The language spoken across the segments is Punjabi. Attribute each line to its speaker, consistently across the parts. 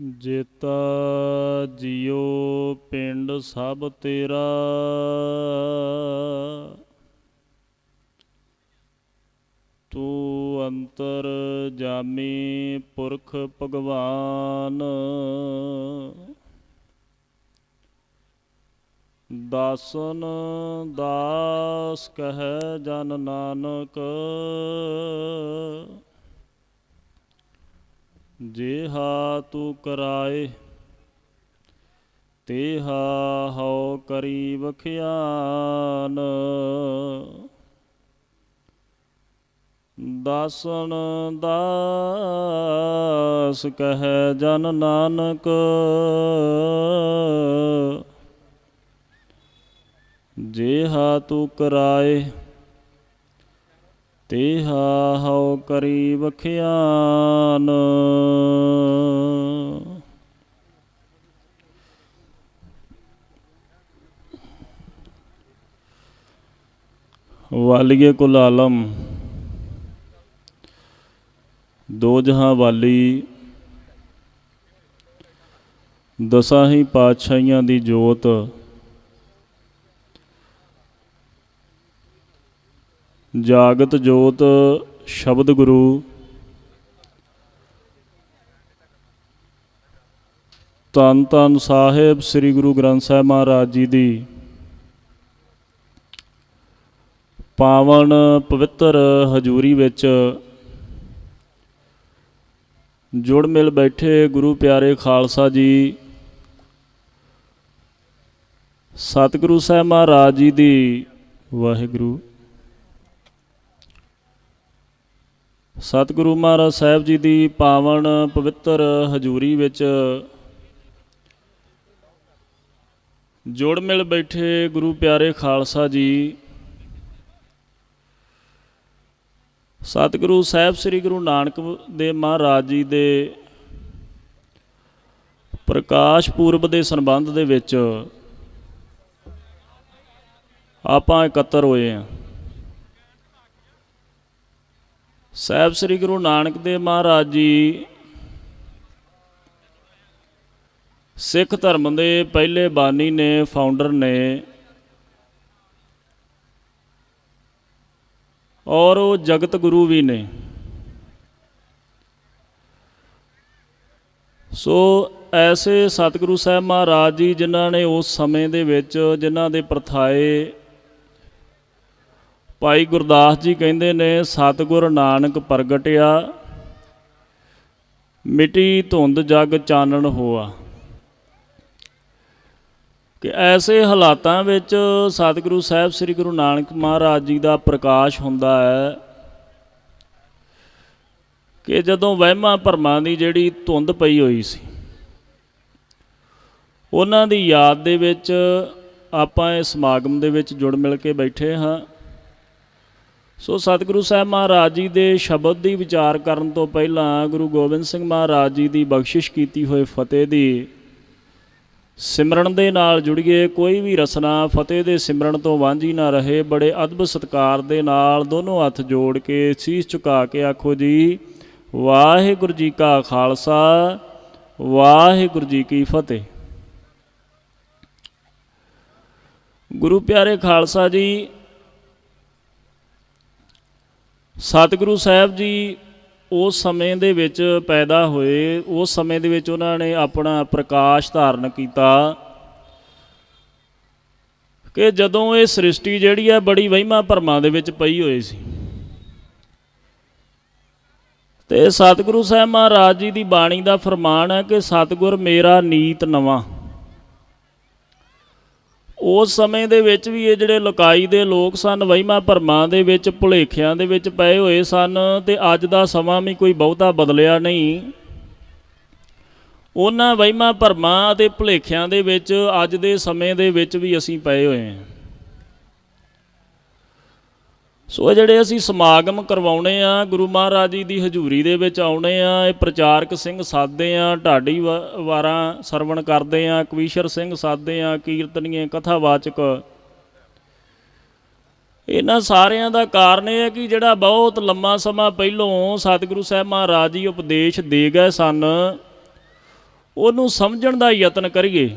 Speaker 1: ਜੇਤਾ ਜਿਉ ਪਿੰਡ ਸਭ ਤੇਰਾ। ਤੂੰ ਅੰਤਰ ਜਾਮੀ ਪੁਰਖ ਭਗਵਾਨ। ਦਾਸਨ ਦਾਸ ਕਹੈ ਜਨ ਨਾਨਕ। ਜੇ ਜੇਹਾ ਤੂੰ ਕਰਾਏ, ਤੇ ਹਾ ਹਉ ਕਰੀ ਬਖਿਆਨ ਦਾਸਨ ਦਾਸ ਕਹੈ ਜਨ ਨਾਨਕ ਜੇਹਾ ਤੂੰ ਕਰਾਏ ਤੇਹਾ ਹਉ ਕਰੀ ਬਖਿਆਨ ਵਾਲੀਏ ਕੁਲ ਆਲਮ, ਦੋ ਜਹਾਂ ਵਾਲੀ ਦਸਾਂ ਹੀ ਪਾਤਸ਼ਾਹੀਆਂ ਦੀ ਜੋਤ ਜਾਗਤ ਜੋਤ ਸ਼ਬਦ ਗੁਰੂ। ਤਨ ਤਨ ਸਾਹਿਬ ਸ੍ਰੀ ਗੁਰੂ ਗ੍ਰੰਥ ਸਾਹਿਬ ਮਹਾਰਾਜ ਜੀ ਦੀ। ਪਾਵਨ ਪਵਿੱਤਰ ਹਜੂਰੀ ਵਿੱਚ ਜੁੜ ਮਿਲ ਬੈਠੇ ਗੁਰੂ ਪਿਆਰੇ ਖਾਲਸਾ ਜੀ, ਸਤਿਗੁਰੂ ਸਾਹਿਬ ਮਹਾਰਾਜ ਜੀ ਦੀ ਵਾਹਿਗੁਰੂ। ਸਤਿਗੁਰੂ ਮਹਾਰਾਜ ਸਾਹਿਬ ਜੀ ਦੀ ਪਾਵਨ ਪਵਿੱਤਰ ਹਜੂਰੀ ਵਿੱਚ ਜੋੜ ਮਿਲ ਬੈਠੇ ਗੁਰੂ ਪਿਆਰੇ ਖਾਲਸਾ ਜੀ, ਸਤਿਗੁਰੂ ਸਾਹਿਬ ਸ੍ਰੀ ਗੁਰੂ ਨਾਨਕ ਦੇ ਮਹਾਰਾਜ ਜੀ ਦੇ ਪ੍ਰਕਾਸ਼ ਪੂਰਬ ਦੇ ਸੰਬੰਧ ਦੇ ਵਿੱਚ ਆਪਾਂ ਇਕੱਤਰ ਹੋਏ ਹਾਂ। ਸਾਹਿਬ ਸ੍ਰੀ ਗੁਰੂ ਨਾਨਕ ਦੇਵ ਮਹਾਰਾਜ ਜੀ, ਸਿੱਖ ਧਰਮ ਦੇ ਪਹਿਲੇ ਬਾਨੀ ਨੇ ਫਾਊਂਡਰ ਨੇ, ਔਰ ਉਹ ਜਗਤ ਗੁਰੂ ਵੀ ਨੇ। ਸੋ ਐਸੇ ਸਤਿਗੁਰੂ ਸਾਹਿਬ ਮਹਾਰਾਜ ਜੀ ਜਿਨ੍ਹਾਂ ਨੇ ਉਸ ਸਮੇਂ ਦੇ ਵਿੱਚ ਜਿਨ੍ਹਾਂ ਦੇ ਪ੍ਰਥਾਏ ਭਾਈ ਗੁਰਦਾਸ ਜੀ ਕਹਿੰਦੇ ਨੇ, ਸਤਿਗੁਰ ਨਾਨਕ ਪ੍ਰਗਟਿਆ, ਮਿੱਟੀ ਧੁੰਦ ਜਗ ਚਾਨਣ ਹੋਆ। ਕਿ ਐਸੇ ਹਾਲਾਤਾਂ ਵਿੱਚ ਸਤਿਗੁਰੂ ਸਾਹਿਬ, ਸ੍ਰੀ ਗੁਰੂ ਨਾਨਕ ਮਹਾਰਾਜ ਜੀ ਦਾ ਪ੍ਰਕਾਸ਼ ਹੁੰਦਾ ਹੈ ਕਿ ਜਦੋਂ ਵਹਿਮਾਂ ਭਰਮਾਂ ਦੀ ਜਿਹੜੀ ਧੁੰਦ ਪਈ ਹੋਈ ਸੀ, ਉਹਨਾਂ ਦੀ ਯਾਦ ਦੇ ਵਿੱਚ ਆਪਾਂ ਇਸ ਸਮਾਗਮ ਦੇ ਵਿੱਚ ਜੁੜ ਮਿਲ ਕੇ ਬੈਠੇ ਹਾਂ। ਸੋ ਸਤਿਗੁਰੂ ਸਾਹਿਬ ਮਹਾਰਾਜ ਜੀ ਦੇ ਸ਼ਬਦ ਦੀ ਵਿਚਾਰ ਕਰਨ ਤੋਂ ਪਹਿਲਾਂ ਗੁਰੂ ਗੋਬਿੰਦ ਸਿੰਘ ਮਹਾਰਾਜ ਜੀ ਦੀ ਬਖਸ਼ਿਸ਼ ਕੀਤੀ ਹੋਈ ਫਤਿਹ ਦੀ ਸਿਮਰਨ ਦੇ ਨਾਲ ਜੁੜੀਏ, ਕੋਈ ਵੀ ਰਸਨਾ ਫਤਿਹ ਦੇ ਸਿਮਰਨ ਤੋਂ ਵਾਂਝੀ ਨਾ ਰਹੇ, ਬੜੇ ਅਦਬ ਸਤਕਾਰ ਦੇ ਨਾਲ ਦੋਨੋਂ ਹੱਥ ਜੋੜ ਕੇ ਸੀਸ ਝੁਕਾ ਕੇ ਆਖੋ ਜੀ, ਵਾਹਿਗੁਰੂ ਜੀ ਕਾ ਖਾਲਸਾ, ਵਾਹਿਗੁਰੂ ਜੀ ਕੀ ਫਤਿਹ। ਗੁਰੂ ਪਿਆਰੇ ਖਾਲਸਾ ਜੀ ਸਤਿਗੁਰੂ ਸਾਹਿਬ ਜੀ ਉਸ ਸਮੇਂ ਦੇ ਵਿੱਚ ਪੈਦਾ ਹੋਏ, ਉਸ ਸਮੇਂ ਦੇ ਵਿੱਚ ਉਹਨਾਂ ਨੇ ਆਪਣਾ ਪ੍ਰਕਾਸ਼ ਧਾਰਨ ਕੀਤਾ ਕਿ ਜਦੋਂ ਇਹ ਸ੍ਰਿਸ਼ਟੀ ਜਿਹੜੀ ਹੈ ਬੜੀ ਵਹਿਮਾਂ ਭਰਮਾਂ ਦੇ ਵਿੱਚ ਪਈ ਹੋਈ ਸੀ। ਤੇ ਸਤਿਗੁਰੂ ਸਾਹਿਬ ਮਹਾਰਾਜ ਜੀ ਦੀ ਬਾਣੀ ਦਾ ਫਰਮਾਨ ਹੈ ਕਿ, ਸਤਿਗੁਰ ਮੇਰਾ ਨੀਤ ਨਵਾਂ। ਉਸ ਸਮੇਂ ਦੇ ਵਿੱਚ ਵੀ ਇਹ ਜਿਹੜੇ ਲੋਕਾਈ ਦੇ ਲੋਕ ਸਨ, ਵਹਿਮਾਂ ਭਰਮਾਂ ਦੇ ਵਿੱਚ, ਭੁਲੇਖਿਆਂ ਦੇ ਵਿੱਚ ਪਏ ਹੋਏ ਸਨ ਤੇ ਅੱਜ ਦਾ ਸਮਾਂ ਵੀ ਕੋਈ ਬਹੁਤਾ ਬਦਲਿਆ ਨਹੀਂ। ਉਹਨਾਂ ਵਹਿਮਾਂ ਭਰਮਾਂ ਅਤੇ ਭੁਲੇਖਿਆਂ ਦੇ ਵਿੱਚ ਅੱਜ ਦੇ ਸਮੇਂ ਦੇ ਵਿੱਚ ਵੀ ਅਸੀਂ ਪਏ ਹੋਏ ਹਾਂ। ਸੋ ਇਹ ਜਿਹੜੇ ਅਸੀਂ ਸਮਾਗਮ ਕਰਵਾਉਣੇ ਆ, ਗੁਰੂ ਮਹਾਰਾਜ ਜੀ ਦੀ ਹਜ਼ੂਰੀ ਦੇ ਵਿੱਚ ਆਉਣੇ ਆ, ਇਹ ਪ੍ਰਚਾਰਕ ਸਿੰਘ ਸਾਦੇ ਆ, ਢਾਡੀ ਵਾ- ਵਾਰਾਂ ਸਰਵਣ ਕਰਦੇ ਆ, ਕਵੀਸ਼ਰ ਸਿੰਘ ਸਾਦੇ ਆ, ਕੀਰਤਨੀਏ, ਕਥਾਵਾਚਕ। ਇਹਨਾਂ ਸਾਰਿਆਂ ਦਾ ਕਾਰਨ ਇਹ ਹੈ ਕਿ ਜਿਹੜਾ ਬਹੁਤ ਲੰਮਾ ਸਮਾਂ ਪਹਿਲੋਂ ਸਤਿਗੁਰੂ ਸਾਹਿਬ ਮਹਾਰਾਜ ਜੀ ਉਪਦੇਸ਼ ਦੇ ਗਏ ਸਨ, ਉਹਨੂੰ ਸਮਝਣ ਦਾ ਯਤਨ ਕਰੀਏ।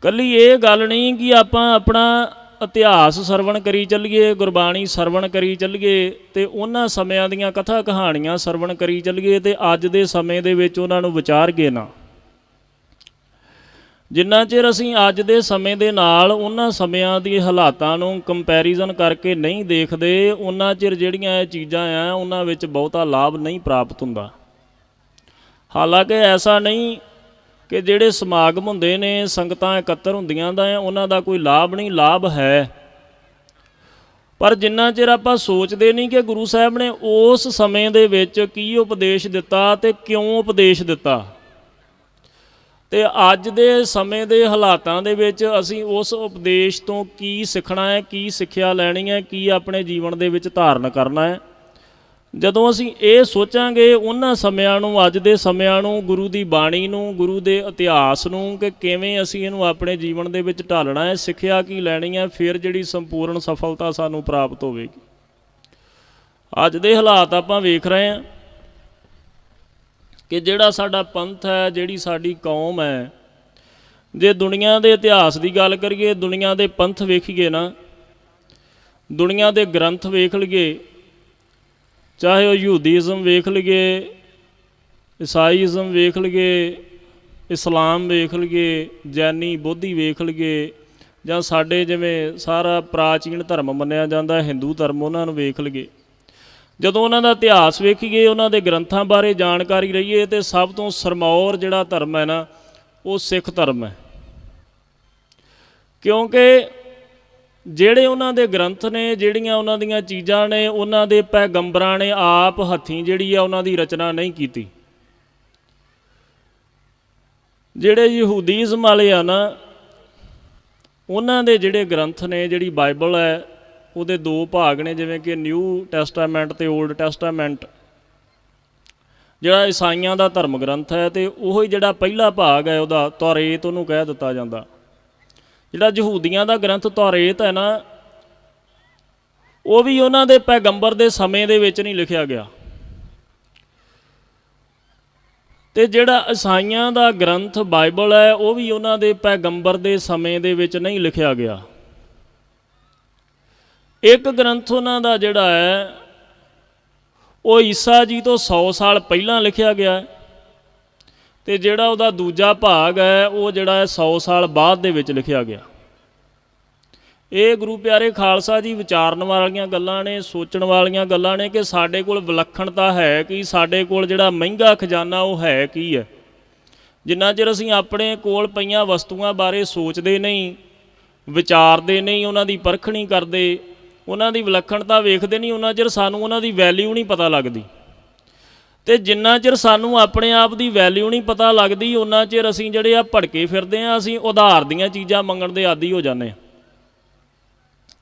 Speaker 1: ਕੱਲੀ ਇਹ ਗੱਲ ਨਹੀਂ ਕਿ ਆਪਾਂ ਆਪਣਾ ਇਤਿਹਾਸ ਸਰਵਣ ਕਰੀ ਚੱਲੀਏ, ਗੁਰਬਾਣੀ ਸਰਵਣ ਕਰੀ ਚੱਲੀਏ ਤੇ ਉਹਨਾਂ ਸਮਿਆਂ ਦੀਆਂ ਕਥਾ ਕਹਾਣੀਆਂ ਸਰਵਣ ਕਰੀ ਚੱਲੀਏ ਤੇ ਅੱਜ ਦੇ ਸਮੇਂ ਦੇ ਵਿੱਚ ਉਹਨਾਂ ਨੂੰ ਵਿਚਾਰਗੇ ਨਾ। ਜਿੰਨਾ ਚਿਰ ਅਸੀਂ ਅੱਜ ਦੇ ਸਮੇਂ ਦੇ ਨਾਲ ਉਹਨਾਂ ਸਮਿਆਂ ਦੀ ਹਾਲਾਤਾਂ ਨੂੰ ਕੰਪੈਰੀਜ਼ਨ ਕਰਕੇ ਨਹੀਂ ਦੇਖਦੇ, ਉਹਨਾਂ ਚਿਰ ਜਿਹੜੀਆਂ ਇਹ ਚੀਜ਼ਾਂ ਆ, ਉਹਨਾਂ ਵਿੱਚ ਬਹੁਤਾ ਲਾਭ ਨਹੀਂ ਪ੍ਰਾਪਤ ਹੁੰਦਾ। ਹਾਲਾਂਕਿ ਐਸਾ ਨਹੀਂ ਕਿ ਜਿਹੜੇ ਸਮਾਗਮ ਹੁੰਦੇ ਨੇ, ਸੰਗਤਾਂ ਇਕੱਤਰ ਹੁੰਦੀਆਂ ਦਾ ਉਹਨਾਂ ਦਾ ਕੋਈ ਲਾਭ ਨਹੀਂ, ਲਾਭ ਹੈ। ਪਰ ਜਿੰਨਾ ਚਿਰ ਆਪਾਂ ਸੋਚਦੇ ਨਹੀਂ ਕਿ ਗੁਰੂ ਸਾਹਿਬ ਨੇ ਉਸ ਸਮੇਂ ਦੇ ਵਿੱਚ ਕੀ ਉਪਦੇਸ਼ ਦਿੱਤਾ ਤੇ ਕਿਉਂ ਉਪਦੇਸ਼ ਦਿੱਤਾ, ਤੇ ਅੱਜ ਦੇ ਸਮੇਂ ਦੇ ਹਾਲਾਤਾਂ ਦੇ ਵਿੱਚ ਅਸੀਂ ਉਸ ਉਪਦੇਸ਼ ਤੋਂ ਕੀ ਸਿੱਖਣਾ ਹੈ, ਕੀ ਸਿੱਖਿਆ ਲੈਣੀ ਹੈ, ਕੀ ਆਪਣੇ ਜੀਵਨ ਦੇ ਵਿੱਚ ਧਾਰਨ ਕਰਨਾ ਹੈ। ਜਦੋਂ ਅਸੀਂ ਇਹ ਸੋਚਾਂਗੇ ਉਹਨਾਂ ਸਮਿਆਂ ਨੂੰ, ਅੱਜ ਦੇ ਸਮਿਆਂ ਨੂੰ, ਗੁਰੂ ਦੀ ਬਾਣੀ ਨੂੰ, ਗੁਰੂ ਦੇ ਇਤਿਹਾਸ ਨੂੰ ਕਿ ਕਿਵੇਂ ਅਸੀਂ ਇਹਨੂੰ ਆਪਣੇ ਜੀਵਨ ਦੇ ਵਿੱਚ ਢਾਲਣਾ ਹੈ, ਸਿੱਖਿਆ ਕੀ ਲੈਣੀ ਹੈ, ਫਿਰ ਜਿਹੜੀ ਸੰਪੂਰਨ ਸਫਲਤਾ ਸਾਨੂੰ ਪ੍ਰਾਪਤ ਹੋਵੇਗੀ। ਅੱਜ ਦੇ ਹਾਲਾਤ ਆਪਾਂ ਵੇਖ ਰਹੇ ਹਾਂ ਕਿ ਜਿਹੜਾ ਸਾਡਾ ਪੰਥ ਹੈ, ਜਿਹੜੀ ਸਾਡੀ ਕੌਮ ਹੈ, ਜੇ ਦੁਨੀਆ ਦੇ ਇਤਿਹਾਸ ਦੀ ਗੱਲ ਕਰੀਏ, ਦੁਨੀਆ ਦੇ ਪੰਥ ਵੇਖੀਏ ਨਾ, ਦੁਨੀਆ ਦੇ ਗ੍ਰੰਥ ਵੇਖ ਲਈਏ ਚਾਹੇ ਉਹ ਯਹੂਦੀਜ਼ਮ ਵੇਖ ਲਈਏ ਈਸਾਈਜ਼ਮ ਵੇਖ ਲਈਏ, ਇਸਲਾਮ ਵੇਖ ਲਈਏ, ਜੈਨੀ ਬੋਧੀ ਵੇਖ ਲਈਏ, ਜਾਂ ਸਾਡੇ ਜਿਵੇਂ ਸਾਰਾ ਪ੍ਰਾਚੀਨ ਧਰਮ ਮੰਨਿਆ ਜਾਂਦਾ, ਹਿੰਦੂ ਧਰਮ ਉਹਨਾਂ ਨੂੰ ਵੇਖ ਲਈਏ। ਜਦੋਂ ਉਹਨਾਂ ਦਾ ਇਤਿਹਾਸ ਵੇਖੀਏ, ਉਹਨਾਂ ਦੇ ਗ੍ਰੰਥਾਂ ਬਾਰੇ ਜਾਣਕਾਰੀ ਲਈਏ ਤੇ ਸਭ ਤੋਂ ਸਰਮੌਰ ਜਿਹੜਾ ਧਰਮ ਹੈ ਨਾ, ਉਹ ਸਿੱਖ ਧਰਮ ਹੈ। ਕਿਉਂਕਿ ਜਿਹੜੇ ਉਹਨਾਂ ਦੇ ਗ੍ਰੰਥ ਨੇ, ਜਿਹੜੀਆਂ ਉਹਨਾਂ ਦੀਆਂ ਚੀਜ਼ਾਂ ਨੇ, ਉਹਨਾਂ ਦੇ ਪੈਗੰਬਰਾਂ ਨੇ ਆਪ ਹੱਥੀਂ ਜਿਹੜੀ ਆ ਉਹਨਾਂ ਦੀ ਰਚਨਾ ਨਹੀਂ ਕੀਤੀ। ਜਿਹੜੇ ਯਹੂਦੀਜ਼ਮ ਵਾਲੇ ਆ ਨਾ, ਉਹਨਾਂ ਦੇ ਜਿਹੜੇ ਗ੍ਰੰਥ ਨੇ, ਜਿਹੜੀ ਬਾਈਬਲ ਹੈ, ਉਹਦੇ ਦੋ ਭਾਗ ਨੇ, ਜਿਵੇਂ ਕਿ ਨਿਊ ਟੈਸਟਾਮੈਂਟ ਤੇ 올ਡ ਟੈਸਟਾਮੈਂਟ। ਜਿਹੜਾ ਈਸਾਈਆਂ ਦਾ ਧਰਮ ਗ੍ਰੰਥ ਹੈ ਤੇ ਉਹ ਹੀ ਜਿਹੜਾ ਪਹਿਲਾ ਭਾਗ ਹੈ, ਉਹਦਾ ਤੌਰੇਤ ਉਹਨੂੰ ਕਹਿ ਦਿੱਤਾ ਜਾਂਦਾ। ਜਿਹੜਾ ਯਹੂਦੀਆਂ ਦਾ ਗ੍ਰੰਥ ਤੌਰੇਤ ਹੈ ਨਾ, ਉਹ ਵੀ ਉਹਨਾਂ ਦੇ ਪੈਗੰਬਰ ਦੇ ਸਮੇਂ ਦੇ ਵਿੱਚ ਨਹੀਂ ਲਿਖਿਆ ਗਿਆ। ਤੇ ਜਿਹੜਾ ਈਸਾਈਆਂ ਦਾ ਗ੍ਰੰਥ ਬਾਈਬਲ ਹੈ, ਉਹ ਵੀ ਉਹਨਾਂ ਦੇ ਪੈਗੰਬਰ ਦੇ ਸਮੇਂ ਦੇ ਵਿੱਚ ਨਹੀਂ ਲਿਖਿਆ ਗਿਆ। ਇੱਕ ਗ੍ਰੰਥ ਉਹਨਾਂ ਦਾ ਜਿਹੜਾ ਹੈ, ਉਹ ਈਸਾ ਜੀ ਤੋਂ 100 ਸਾਲ ਪਹਿਲਾਂ ਲਿਖਿਆ ਗਿਆ ਹੈ। ਤੇ ਜਿਹੜਾ ਉਹਦਾ ਦੂਜਾ ਭਾਗ ਹੈ, ਉਹ ਜਿਹੜਾ ਹੈ 100 ਸਾਲ ਬਾਅਦ ਦੇ ਵਿੱਚ ਲਿਖਿਆ ਗਿਆ। ਇਹ ਗੁਰੂ ਪਿਆਰੇ ਖਾਲਸਾ ਜੀ ਵਿਚਾਰਨ ਵਾਲੀਆਂ ਗੱਲਾਂ ਨੇ, ਸੋਚਣ ਵਾਲੀਆਂ ਗੱਲਾਂ ਨੇ ਕਿ ਸਾਡੇ ਕੋਲ ਵਿਲੱਖਣਤਾ ਹੈ ਕਿ, ਸਾਡੇ ਕੋਲ ਜਿਹੜਾ ਮਹਿੰਗਾ ਖਜ਼ਾਨਾ ਉਹ ਹੈ ਕੀ ਹੈ? ਜਿੰਨਾ ਚਿਰ ਅਸੀਂ ਆਪਣੇ ਕੋਲ ਪਈਆਂ ਵਸਤੂਆਂ ਬਾਰੇ ਸੋਚਦੇ ਨਹੀਂ, ਵਿਚਾਰਦੇ ਨਹੀਂ, ਉਹਨਾਂ ਦੀ ਪਰਖ ਨਹੀਂ ਕਰਦੇ, ਉਹਨਾਂ ਦੀ ਵਿਲੱਖਣਤਾ ਵੇਖਦੇ ਨਹੀਂ, ਉਹਨਾਂ ਚਿਰ ਸਾਨੂੰ ਉਹਨਾਂ ਦੀ ਵੈਲਿਊ ਨਹੀਂ ਪਤਾ ਲੱਗਦੀ। ਤੇ ਜਿੰਨਾ ਚਿਰ ਸਾਨੂੰ ਆਪਣੇ ਆਪ ਦੀ ਵੈਲਿਊ ਨਹੀਂ ਪਤਾ ਲੱਗਦੀ ਉਹਨਾਂ ਚਿਰ ਅਸੀਂ ਜਿਹੜੇ ਆ ਭੜਕੇ ਫਿਰਦੇ ਆ, ਅਸੀਂ ਉਧਾਰ ਦੀਆਂ ਚੀਜ਼ਾਂ ਮੰਗਣ ਦੇ ਆਦੀ ਹੋ ਜਾਂਦੇ ਆ।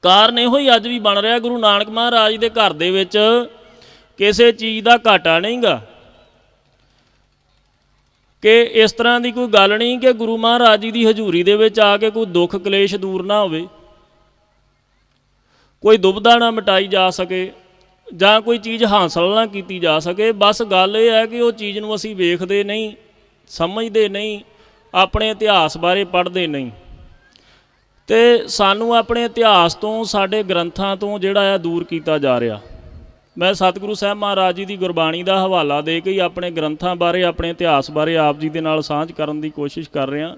Speaker 1: ਕਾਰਨ ਇਹੋ ਹੀ ਅੱਜ ਵੀ ਬਣ ਰਿਹਾ, ਗੁਰੂ ਨਾਨਕ ਮਹਾਰਾਜ ਦੇ ਘਰ ਦੇ ਵਿੱਚ ਕਿਸੇ ਚੀਜ਼ ਦਾ ਘਾਟਾ ਨਹੀਂਗਾ। ਕਿ ਇਸ ਤਰ੍ਹਾਂ ਦੀ ਕੋਈ ਗੱਲ ਨਹੀਂ ਕਿ ਗੁਰੂ ਮਹਾਰਾਜ ਜੀ ਦੀ ਹਜ਼ੂਰੀ ਦੇ ਵਿੱਚ ਆ ਕੇ ਕੋਈ ਦੁੱਖ ਕਲੇਸ਼ ਦੂਰ ਨਾ ਹੋਵੇ, ਕੋਈ ਦੁਬਦਾ ਨਾ ਮਿਟਾਈ ਜਾ ਸਕੇ। ਜਾਂ ਕੋਈ ਚੀਜ਼ ਹਾਸਲ ਨਾ ਕੀਤੀ ਜਾ ਸਕੇ, ਬਸ ਗੱਲ ਇਹ ਹੈ ਕਿ ਉਹ ਚੀਜ਼ ਨੂੰ ਅਸੀਂ ਵੇਖਦੇ ਨਹੀਂ, ਸਮਝਦੇ ਨਹੀਂ, ਆਪਣੇ ਇਤਿਹਾਸ ਬਾਰੇ ਪੜ੍ਹਦੇ ਨਹੀਂ। ਤੇ ਸਾਨੂੰ ਆਪਣੇ ਇਤਿਹਾਸ ਤੋਂ, ਸਾਡੇ ਗ੍ਰੰਥਾਂ ਤੋਂ ਜਿਹੜਾ ਆ ਦੂਰ ਕੀਤਾ ਜਾ ਰਿਹਾ। ਮੈਂ ਸਤਿਗੁਰੂ ਸਾਹਿਬ ਮਹਾਰਾਜ ਜੀ ਦੀ ਗੁਰਬਾਣੀ ਦਾ ਹਵਾਲਾ ਦੇ ਕੇ ਹੀ ਆਪਣੇ ਗ੍ਰੰਥਾਂ ਬਾਰੇ, ਆਪਣੇ ਇਤਿਹਾਸ ਬਾਰੇ ਆਪ ਜੀ ਦੇ ਨਾਲ ਸਾਂਝ ਕਰਨ ਦੀ ਕੋਸ਼ਿਸ਼ ਕਰ ਰਿਹਾ।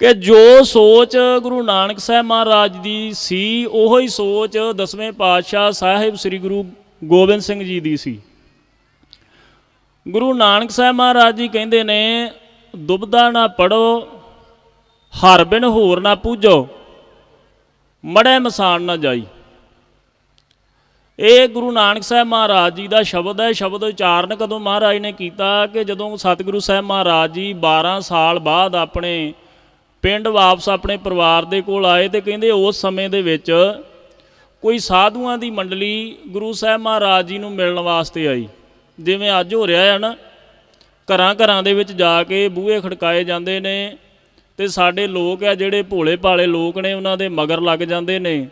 Speaker 1: ਕਿ ਜੋ ਸੋਚ ਗੁਰੂ ਨਾਨਕ ਸਾਹਿਬ ਮਹਾਰਾਜ ਦੀ ਸੀ, ਉਹੋ ਹੀ ਸੋਚ ਦਸਵੇਂ ਪਾਤਸ਼ਾਹ ਸਾਹਿਬ ਸ੍ਰੀ ਗੁਰੂ ਗੋਬਿੰਦ ਸਿੰਘ ਜੀ ਦੀ ਸੀ। ਗੁਰੂ ਨਾਨਕ ਸਾਹਿਬ ਮਹਾਰਾਜ ਜੀ ਕਹਿੰਦੇ ਨੇ, ਦੁਬਦਾ ਨਾ ਪੜੋ, ਹਰ ਬਿਨ ਹੋਰ ਨਾ ਪੂਜੋ, ਮੜੇ ਮਸਾਨ ਨਾ ਜਾਈ। ਇਹ ਗੁਰੂ ਨਾਨਕ ਸਾਹਿਬ ਮਹਾਰਾਜ ਜੀ ਦਾ ਸ਼ਬਦ ਹੈ। ਸ਼ਬਦ ਉਚਾਰਨ ਕਦੋਂ ਮਹਾਰਾਜ ਨੇ ਕੀਤਾ ਕਿ ਜਦੋਂ ਸਤਿਗੁਰੂ ਸਾਹਿਬ ਮਹਾਰਾਜ ਜੀ 12 ਸਾਲ ਬਾਅਦ ਆਪਣੇ ਪਿੰਡ ਵਾਪਸ ਆਪਣੇ ਪਰਿਵਾਰ ਦੇ ਕੋਲ ਆਏ ਤੇ ਕਹਿੰਦੇ ਉਸ ਸਮੇਂ ਦੇ ਵਿੱਚ ਕੋਈ ਸਾਧੂਆਂ ਦੀ ਮੰਡਲੀ ਗੁਰੂ ਸਾਹਿਬ ਮਹਾਰਾਜ ਜੀ ਨੂੰ ਮਿਲਣ ਵਾਸਤੇ ਆਈ। ਜਿਵੇਂ ਅੱਜ ਹੋ ਰਿਹਾ ਹੈ ਨਾ, ਘਰਾਂ ਘਰਾਂ ਦੇ ਵਿੱਚ ਜਾ ਕੇ ਬੂਹੇ ਖੜਕਾਏ ਜਾਂਦੇ ਨੇ ਤੇ ਸਾਡੇ ਲੋਕ ਆ ਜਿਹੜੇ ਭੋਲੇ ਭਾਲੇ ਲੋਕ ਨੇ, ਉਹਨਾਂ ਦੇ ਮਗਰ ਲੱਗ ਜਾਂਦੇ ਨੇ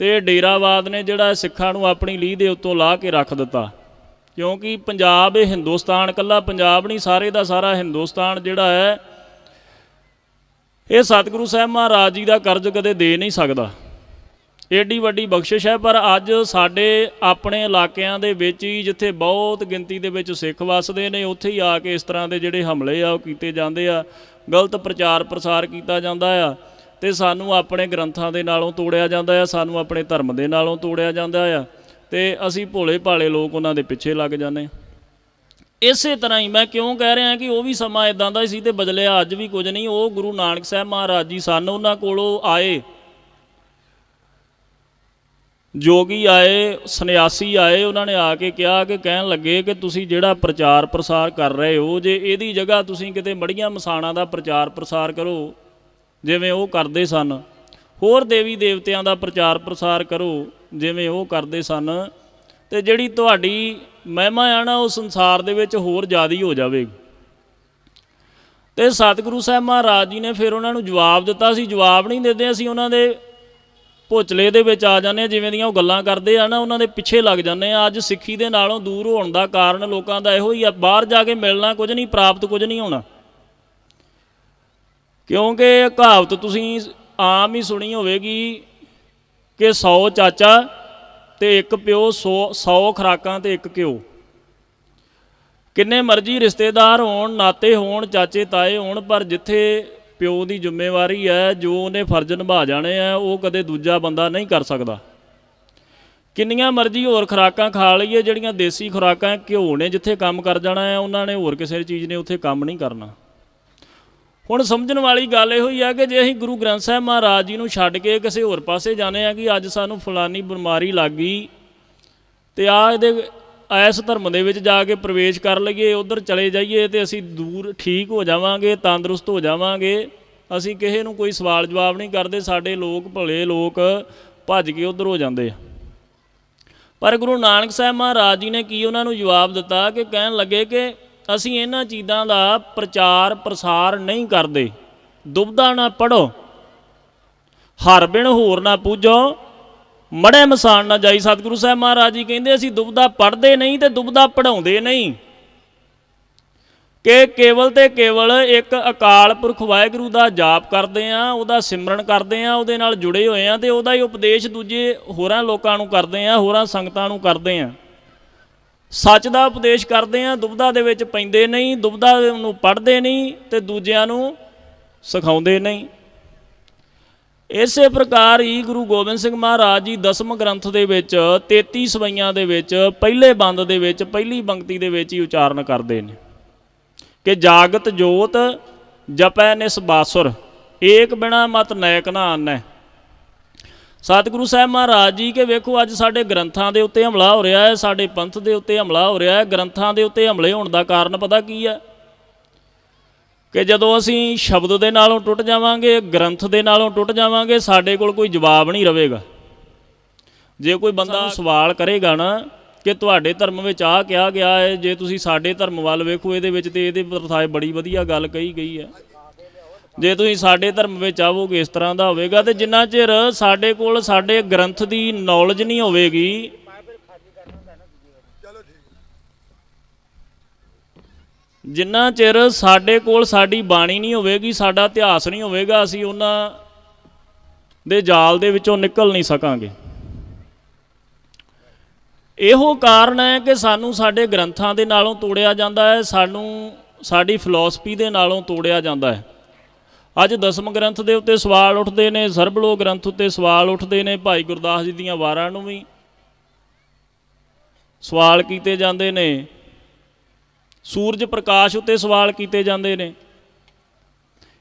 Speaker 1: ਤੇ ਡੇਰਾਵਾਦ ਨੇ ਜਿਹੜਾ ਸਿੱਖਾਂ ਨੂੰ ਆਪਣੀ ਲੀਹ ਦੇ ਉੱਤੋਂ ਲਾ ਕੇ ਰੱਖ ਦਿੱਤਾ। ਕਿਉਂਕਿ ਪੰਜਾਬ ਇਹ ਹਿੰਦੁਸਤਾਨ ਕੱਲਾ ਪੰਜਾਬ ਨਹੀਂ, ਸਾਰੇ ਦਾ ਸਾਰਾ ਹਿੰਦੁਸਤਾਨ ਜਿਹੜਾ ਹੈ ਇਹ ਸਤਿਗੁਰੂ ਸਾਹਿਬ ਮਹਾਰਾਜ ਜੀ ਦਾ ਕਰਜ਼ ਕਦੇ ਦੇ ਨਹੀਂ ਸਕਦਾ ਏਡੀ ਵੱਡੀ ਬਖਸ਼ਿਸ਼ ਹੈ, ਪਰ ਅੱਜ ਸਾਡੇ ਆਪਣੇ ਇਲਾਕਿਆਂ ਦੇ ਵਿੱਚ ਹੀ ਜਿੱਥੇ ਬਹੁਤ ਗਿਣਤੀ ਦੇ ਵਿੱਚ ਸਿੱਖ ਵੱਸਦੇ ਨੇ, ਉੱਥੇ ਹੀ ਆ ਕੇ ਇਸ ਤਰ੍ਹਾਂ ਦੇ ਜਿਹੜੇ ਹਮਲੇ ਆ, ਉਹ ਕੀਤੇ ਜਾਂਦੇ ਆ ਗਲਤ ਪ੍ਰਚਾਰ ਪ੍ਰਸਾਰ ਕੀਤਾ ਜਾਂਦਾ ਆ ਤੇ ਸਾਨੂੰ ਆਪਣੇ ਗ੍ਰੰਥਾਂ ਦੇ ਨਾਲੋਂ ਤੋੜਿਆ ਜਾਂਦਾ ਆ, ਸਾਨੂੰ ਆਪਣੇ ਧਰਮ ਦੇ ਨਾਲੋਂ ਤੋੜਿਆ ਜਾਂਦਾ ਆ ਤੇ ਅਸੀਂ ਭੋਲੇ ਭਾਲੇ ਲੋਕ ਉਹਨਾਂ ਦੇ ਪਿੱਛੇ ਲੱਗ ਜਾਂਦੇ ਹਾਂ। ਇਸੇ ਤਰ੍ਹਾਂ ਹੀ ਮੈਂ ਕਿਉਂ ਕਹਿ ਰਿਹਾ ਕਿ ਉਹ ਵੀ ਸਮਾਂ ਇਦਾਂ ਦਾ ਸੀ ਤੇ ਬਦਲਿਆ ਅੱਜ ਵੀ ਕੁਝ ਨਹੀਂ, ਉਹ ਗੁਰੂ ਨਾਨਕ ਸਾਹਿਬ ਮਹਾਰਾਜ ਜੀ ਸਨ, ਉਹਨਾਂ ਕੋਲੋਂ ਆਏ। ਜੋਗੀ ਆਏ, ਸੰਨਿਆਸੀ ਆਏ, ਉਹਨਾਂ ਨੇ ਆ ਕੇ ਕਿਹਾ ਕਿ ਕਹਿਣ ਲੱਗੇ ਕਿ ਤੁਸੀਂ ਜਿਹੜਾ ਪ੍ਰਚਾਰ ਪ੍ਰਸਾਰ ਕਰ ਰਹੇ ਹੋ, ਜੇ ਇਹਦੀ ਜਗ੍ਹਾ ਤੁਸੀਂ ਕਿਤੇ ਮੜੀਆਂ ਮਸਾਣਾ ਦਾ ਪ੍ਰਚਾਰ ਪ੍ਰਸਾਰ ਕਰੋ, ਜਿਵੇਂ ਉਹ ਕਰਦੇ ਸਨ, ਹੋਰ ਦੇਵੀ ਦੇਵਤਿਆਂ ਦਾ ਪ੍ਰਚਾਰ ਪ੍ਰਸਾਰ ਕਰੋ, ਜਿਵੇਂ ਉਹ ਕਰਦੇ ਸਨ ਤੇ ਜਿਹੜੀ ਤੁਹਾਡੀ ਮਹਿਮਾ ਆ ਨਾ, ਉਹ ਸੰਸਾਰ ਦੇ ਵਿੱਚ ਹੋਰ ਜ਼ਿਆਦੀ ਹੋ ਜਾਵੇਗੀ ਤੇ ਸਤਿਗੁਰੂ ਸਾਹਿਬ ਮਹਾਰਾਜ ਜੀ ਨੇ ਫਿਰ ਉਹਨਾਂ ਨੂੰ ਜਵਾਬ ਦਿੱਤਾ ਸੀ। ਜਵਾਬ ਨਹੀਂ ਦਿੰਦੇ ਅਸੀਂ ਉਹਨਾਂ ਦੇ ਭੋਚਲੇ ਦੇ ਵਿੱਚ ਆ ਜਾਂਦੇ ਆ ਜਿਵੇਂ ਦੀਆਂ ਉਹ ਗੱਲਾਂ ਕਰਦੇ ਆ ਨਾ, ਉਹਨਾਂ ਦੇ ਪਿੱਛੇ ਲੱਗ ਜਾਂਦੇ ਆ ਅੱਜ ਸਿੱਖੀ ਦੇ ਨਾਲੋਂ ਦੂਰ ਹੋਣ ਦਾ ਕਾਰਨ ਲੋਕਾਂ ਦਾ ਇਹੋ ਹੀ ਆ, ਬਾਹਰ ਜਾ ਕੇ ਮਿਲਣਾ ਕੁਝ ਨਹੀਂ, ਪ੍ਰਾਪਤ ਕੁਝ ਨਹੀਂ ਹੋਣਾ। ਕਿਉਂਕਿ ਇਹ ਕਹਾਵਤ ਤੁਸੀਂ ਆਮ ਹੀ ਸੁਣੀ ਹੋਵੇਗੀ ਕਿ 100 ਚਾਚਾ ਤੇ ਇੱਕ ਪਿਓ 100 100 ਖਰਾਕਾਂ ਤੇ ਇੱਕ ਘਿਓ। ਕਿੰਨੇ ਮਰਜ਼ੀ ਰਿਸ਼ਤੇਦਾਰ ਹੋਣ, ਨਾਤੇ ਹੋਣ, ਚਾਚੇ, ਤਾਏ ਹੋਣ, ਪਰ ਜਿੱਥੇ ਪਿਓ ਦੀ ਜ਼ਿੰਮੇਵਾਰੀ ਹੈ, ਜੋ ਉਹਨੇ ਫਰਜ਼ ਨਿਭਾ ਜਾਣੇ ਆ, ਉਹ ਕਦੇ ਦੂਜਾ ਬੰਦਾ ਨਹੀਂ ਕਰ ਸਕਦਾ। ਕਿੰਨੀਆਂ ਮਰਜ਼ੀ ਹੋਰ ਖੁਰਾਕਾਂ ਖਾ ਲਈਏ, ਜਿਹੜੀਆਂ ਦੇਸੀ ਖੁਰਾਕਾਂ ਘਿਓ ਨੇ, ਜਿੱਥੇ ਕੰਮ ਕਰ ਜਾਣਾ ਹੈ, ਉਹਨਾਂ ਨੇ ਹੋਰ ਕਿਸੇ ਚੀਜ਼ ਨੇ ਉੱਥੇ ਕੰਮ ਨਹੀਂ ਕਰਨਾ। ਹੁਣ ਸਮਝਣ ਵਾਲੀ ਗੱਲ ਇਹੋ ਹੀ ਆ ਕਿ ਜੇ ਅਸੀਂ ਗੁਰੂ ਗ੍ਰੰਥ ਸਾਹਿਬ ਮਹਾਰਾਜ ਜੀ ਨੂੰ ਛੱਡ ਕੇ ਕਿਸੇ ਹੋਰ ਪਾਸੇ ਜਾਣੇ ਆ ਕਿ ਅੱਜ ਸਾਨੂੰ ਫਲਾਨੀ ਬਿਮਾਰੀ ਲੱਗ ਗਈ ਤੇ ਆ ਇਹਦੇ ਐਸ ਧਰਮ ਦੇ ਵਿੱਚ ਜਾ ਕੇ ਪ੍ਰਵੇਸ਼ ਕਰ ਲਈਏ, ਉਧਰ ਚਲੇ ਜਾਈਏ ਤੇ ਅਸੀਂ ਦੂਰ ਠੀਕ ਹੋ ਜਾਵਾਂਗੇ, ਤੰਦਰੁਸਤ ਹੋ ਜਾਵਾਂਗੇ, ਅਸੀਂ ਕਿਸੇ ਨੂੰ ਕੋਈ ਸਵਾਲ ਜਵਾਬ ਨਹੀਂ ਕਰਦੇ, ਸਾਡੇ ਲੋਕ ਭਲੇ ਲੋਕ ਭੱਜ ਕੇ ਉਧਰ ਹੋ ਜਾਂਦੇ ਆ। ਪਰ ਗੁਰੂ ਨਾਨਕ ਸਾਹਿਬ ਮਹਾਰਾਜ ਜੀ ਨੇ ਕੀ ਉਹਨਾਂ ਨੂੰ ਜਵਾਬ ਦਿੱਤਾ ਕਿ ਕਹਿਣ ਲੱਗੇ ਕਿ ਅਸੀਂ ਇਹਨਾਂ ਚੀਜ਼ਾਂ ਦਾ ਪ੍ਰਚਾਰ ਪ੍ਰਸਾਰ ਨਹੀਂ ਕਰਦੇ। ਦੁਬਦਾ ਨਾ ਪੜੋ ਹਰ ਬਿਨ ਹੋਰ ਨਾ ਪੂਜੋ। ਮੜੇ ਮਸਾਨ ਨਾ ਜਾਈ। ਸਤਿਗੁਰੂ ਸਾਹਿਬ ਮਹਾਰਾਜ ਜੀ ਕਹਿੰਦੇ, ਅਸੀਂ ਦੁਬਦਾ ਪੜਦੇ ਨਹੀਂ ਤੇ ਦੁਬਦਾ ਪੜਾਉਂਦੇ ਨਹੀਂ। ਕਿ ਕੇਵਲ ਤੇ ਕੇਵਲ ਇੱਕ ਅਕਾਲ ਪੁਰਖ ਵਾਹਿਗੁਰੂ ਦਾ ਜਾਪ ਕਰਦੇ ਆ, ਉਹਦਾ ਸਿਮਰਨ ਕਰਦੇ ਆ, ਉਹਦੇ ਨਾਲ ਜੁੜੇ ਹੋਏ ਆ ਤੇ ਉਹਦਾ ਹੀ ਉਪਦੇਸ਼ ਦੂਜੇ ਹੋਰਾਂ ਲੋਕਾਂ ਨੂੰ ਕਰਦੇ ਆ, ਹੋਰਾਂ ਸੰਗਤਾਂ ਨੂੰ ਕਰਦੇ ਆ। ਸੱਚ ਦਾ ਉਪਦੇਸ਼ ਕਰਦੇ ਆ ਦੁਬਦਾ ਦੇ ਵਿੱਚ ਪੈਂਦੇ ਨਹੀਂ ਦੁਬਦਾ ਨੂੰ ਪੜ੍ਹਦੇ ਨਹੀਂ ਤੇ ਦੂਜਿਆਂ ਨੂੰ ਸਿਖਾਉਂਦੇ ਨਹੀਂ। ਇਸੇ ਪ੍ਰਕਾਰ ਹੀ ਗੁਰੂ ਗੋਬਿੰਦ ਸਿੰਘ ਮਹਾਰਾਜ ਜੀ ਦਸਮ ਗ੍ਰੰਥ ਦੇ ਵਿੱਚ 33 ਸਵਈਆਂ ਦੇ ਵਿੱਚ, ਪਹਿਲੇ ਬੰਦ ਦੇ ਵਿੱਚ, ਪਹਿਲੀ ਪੰਕਤੀ ਦੇ ਵਿੱਚ ਹੀ ਉਚਾਰਨ ਕਰਦੇ ਨੇ ਕਿ ਜਾਗਤ ਜੋਤ ਜਪੈ ਨਿਸ ਬਾਸੁਰ, ਏਕ ਬਿਨਾ ਮਤ ਨੈਕ ਨਾ ਆਨੈ। ਸਤਿਗੁਰੂ ਸਾਹਿਬ ਮਹਾਰਾਜ ਜੀ ਕੇ ਵੇਖੋ ਅੱਜ ਸਾਡੇ ਗ੍ਰੰਥਾਂ ਦੇ ਉੱਤੇ ਹਮਲਾ ਹੋ ਰਿਹਾ ਹੈ ਸਾਡੇ ਪੰਥ ਦੇ ਉੱਤੇ ਹਮਲਾ ਹੋ ਰਿਹਾ ਹੈ ਗ੍ਰੰਥਾਂ ਦੇ ਉੱਤੇ ਹਮਲੇ ਹੋਣ ਦਾ ਕਾਰਨ ਪਤਾ ਕੀ ਹੈ? ਕਿ ਜਦੋਂ ਅਸੀਂ ਸ਼ਬਦ ਦੇ ਨਾਲੋਂ ਟੁੱਟ ਜਾਵਾਂਗੇ ਗ੍ਰੰਥ ਦੇ ਨਾਲੋਂ ਟੁੱਟ ਜਾਵਾਂਗੇ ਸਾਡੇ ਕੋਲ ਕੋਈ ਜਵਾਬ ਨਹੀਂ ਰਹੇਗਾ। ਜੇ ਕੋਈ ਬੰਦਾ ਸਵਾਲ ਕਰੇਗਾ ਨਾ ਕਿ ਤੁਹਾਡੇ ਧਰਮ ਵਿੱਚ ਆ ਕਿਹਾ ਗਿਆ ਹੈ ਜੇ ਤੁਸੀਂ ਸਾਡੇ ਧਰਮ ਵੱਲ ਵੇਖੋ ਇਹਦੇ ਵਿੱਚ ਤੇ ਇਹਦੇ ਪ੍ਰਥਾਏ ਬੜੀ ਵਧੀਆ ਗੱਲ ਕਹੀ ਗਈ ਹੈ। ਜੇ ਤੁਸੀਂ ਸਾਡੇ ਧਰਮ ਵਿੱਚ ਆਵੋਗੇ ਇਸ ਤਰ੍ਹਾਂ ਦਾ ਹੋਵੇਗਾ, ਤੇ ਜਿੰਨਾ ਚਿਰ ਸਾਡੇ ਕੋਲ ਸਾਡੇ ਗ੍ਰੰਥ ਦੀ ਨੌਲੇਜ ਨਹੀਂ ਹੋਵੇਗੀ, ਜਿੰਨਾ ਚਿਰ ਸਾਡੇ ਕੋਲ ਸਾਡੀ ਬਾਣੀ ਨਹੀਂ ਹੋਵੇਗੀ, ਸਾਡਾ ਇਤਿਹਾਸ ਨਹੀਂ ਹੋਵੇਗਾ, ਅਸੀਂ ਉਹਨਾਂ ਦੇ ਜਾਲ ਦੇ ਵਿੱਚੋਂ ਨਿਕਲ ਨਹੀਂ ਸਕਾਂਗੇ। ਇਹੋ ਕਾਰਨ ਹੈ ਕਿ ਸਾਨੂੰ ਸਾਡੇ ਗ੍ਰੰਥਾਂ ਦੇ ਨਾਲੋਂ ਤੋੜਿਆ ਜਾਂਦਾ ਹੈ, ਸਾਨੂੰ ਸਾਡੀ ਫਿਲਾਸਫੀ ਦੇ ਨਾਲੋਂ ਤੋੜਿਆ ਜਾਂਦਾ ਹੈ। ਅੱਜ ਦਸਮ ਗ੍ਰੰਥ ਦੇ ਉੱਤੇ ਸਵਾਲ ਉੱਠਦੇ ਨੇ ਸਰਬਲੋ ਗ੍ਰੰਥ ਉੱਤੇ ਸਵਾਲ ਉੱਠਦੇ ਨੇ, ਭਾਈ ਗੁਰਦਾਸ ਜੀ ਦੀਆਂ ਵਾਰਾਂ ਨੂੰ ਵੀ। ਸਵਾਲ ਕੀਤੇ ਜਾਂਦੇ ਨੇ। ਸੂਰਜ ਪ੍ਰਕਾਸ਼ ਉੱਤੇ ਸਵਾਲ ਕੀਤੇ ਜਾਂਦੇ ਨੇ।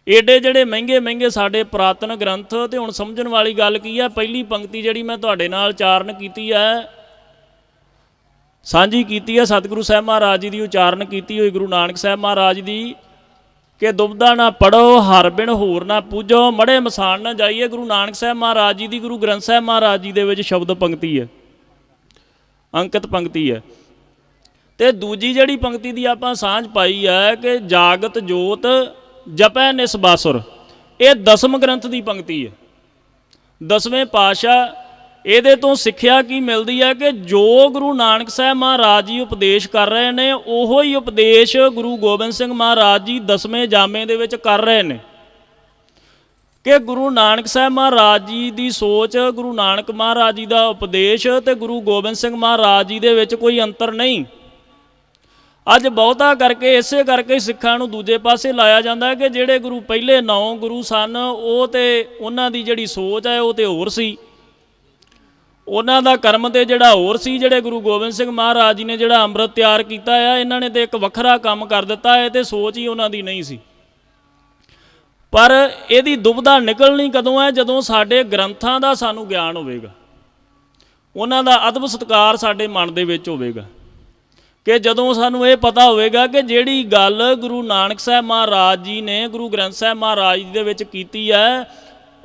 Speaker 1: ਏਡੇ ਜਿਹੜੇ ਮਹਿੰਗੇ ਮਹਿੰਗੇ ਸਾਡੇ ਪ੍ਰਾਤਨ ਗ੍ਰੰਥ ਤੇ ਹੁਣ ਸਮਝਣ ਵਾਲੀ ਗੱਲ ਕੀ ਹੈ ਪਹਿਲੀ ਪੰਕਤੀ ਜਿਹੜੀ ਮੈਂ ਤੁਹਾਡੇ ਨਾਲ ਉਚਾਰਨ ਕੀਤੀ ਹੈ ਸਾਂਝੀ ਕੀਤੀ ਹੈ ਸਤਿਗੁਰੂ ਸਾਹਿਬ ਮਹਾਰਾਜ ਜੀ ਦੀ ਉਚਾਰਨ ਕੀਤੀ ਹੋਈ, ਗੁਰੂ ਨਾਨਕ ਸਾਹਿਬ ਮਹਾਰਾਜ ਦੀ। ਕਿ ਦੁਬਦਾ ਨਾ ਪੜੋ ਹਰ ਬਿਨ ਹੋਰ ਨਾ ਪੂਜੋ, ਮੜੇ ਮਸਾਨ ਨਾ ਜਾਈਏ, ਗੁਰੂ ਨਾਨਕ ਸਾਹਿਬ ਮਹਾਰਾਜ ਜੀ ਦੀ, ਗੁਰੂ ਗ੍ਰੰਥ ਸਾਹਿਬ ਮਹਾਰਾਜ ਜੀ ਦੇ ਵਿੱਚ ਸ਼ਬਦ ਪੰਕਤੀ ਹੈ। ਅੰਕਿਤ ਪੰਕਤੀ ਹੈ। ਤੇ ਦੂਜੀ ਜਿਹੜੀ ਪੰਕਤੀ ਦੀ ਆਪਾਂ ਸਾਂਝ ਪਾਈ ਹੈ ਕਿ ਜਾਗਤ ਜੋਤ ਜਪੈ ਨਿਸ ਬਾਸੁਰ, ਇਹ ਦਸਮ ਗ੍ਰੰਥ ਦੀ ਪੰਕਤੀ ਹੈ। ਦਸਵੇਂ ਪਾਸ਼ਾ ਇਹਦੇ ਤੋਂ ਸਿੱਖਿਆ ਕੀ ਮਿਲਦੀ ਹੈ ਕਿ ਜੋ ਗੁਰੂ ਨਾਨਕ ਸਾਹਿਬ ਮਹਾਰਾਜ ਜੀ ਉਪਦੇਸ਼ ਕਰ ਰਹੇ ਨੇ, ਉਹੋ ਹੀ ਉਪਦੇਸ਼ ਗੁਰੂ ਗੋਬਿੰਦ ਸਿੰਘ ਮਹਾਰਾਜ ਜੀ ਦਸਵੇਂ ਜਾਮੇ ਦੇ ਵਿੱਚ ਕਰ ਰਹੇ ਨੇ। ਕਿ ਗੁਰੂ ਨਾਨਕ ਸਾਹਿਬ ਮਹਾਰਾਜ ਜੀ ਦੀ ਸੋਚ, ਗੁਰੂ ਨਾਨਕ ਮਹਾਰਾਜ ਜੀ ਦਾ ਉਪਦੇਸ਼ ਤੇ ਗੁਰੂ ਗੋਬਿੰਦ ਸਿੰਘ ਮਹਾਰਾਜ ਜੀ ਦੇ ਵਿੱਚ ਕੋਈ ਅੰਤਰ ਨਹੀਂ। ਅੱਜ ਬਹੁਤਾ ਕਰਕੇ, ਇਸੇ ਕਰਕੇ ਸਿੱਖਾਂ ਨੂੰ ਦੂਜੇ ਪਾਸੇ ਲਾਇਆ ਜਾਂਦਾ ਹੈ ਕਿ ਜਿਹੜੇ ਗੁਰੂ ਪਹਿਲੇ ਨੌ ਗੁਰੂ ਸਨ, ਉਹ ਤੇ ਉਹਨਾਂ ਦੀ ਜਿਹੜੀ ਸੋਚ ਹੈ, ਉਹ ਤੇ ਹੋਰ ਸੀ। ਉਹਨਾਂ ਦਾ ਕਰਮ ਤੇ ਜਿਹੜਾ ਹੋਰ ਸੀ, ਜਿਹੜੇ ਗੁਰੂ ਗੋਬਿੰਦ ਸਿੰਘ ਮਹਾਰਾਜ ਜੀ ਨੇ ਜਿਹੜਾ ਅੰਮ੍ਰਿਤ ਤਿਆਰ ਕੀਤਾ ਆ, ਇਹਨਾਂ ਨੇ ਤੇ ਇੱਕ ਵੱਖਰਾ ਕੰਮ ਕਰ ਦਿੱਤਾ ਹੈ ਤੇ ਸੋਚ ਹੀ ਉਹਨਾਂ ਦੀ ਨਹੀਂ ਸੀ। ਪਰ ਇਹਦੀ ਦੁਬਦਾ ਨਿਕਲਣੀ ਕਦੋਂ ਹੈ? ਜਦੋਂ ਸਾਡੇ ਗ੍ਰੰਥਾਂ ਦਾ ਸਾਨੂੰ ਗਿਆਨ ਹੋਵੇਗਾ। ਉਹਨਾਂ ਦਾ ਅਦਬ ਸਤਕਾਰ ਸਾਡੇ ਮਨ ਦੇ ਵਿੱਚ ਹੋਵੇਗਾ। ਕਿ ਜਦੋਂ ਸਾਨੂੰ ਇਹ ਪਤਾ ਹੋਵੇਗਾ ਕਿ ਜਿਹੜੀ ਗੱਲ ਗੁਰੂ ਨਾਨਕ ਸਾਹਿਬ ਮਹਾਰਾਜ ਜੀ ਨੇ, ਗੁਰੂ ਗ੍ਰੰਥ ਸਾਹਿਬ ਮਹਾਰਾਜ ਜੀ ਦੇ ਵਿੱਚ ਕੀਤੀ ਹੈ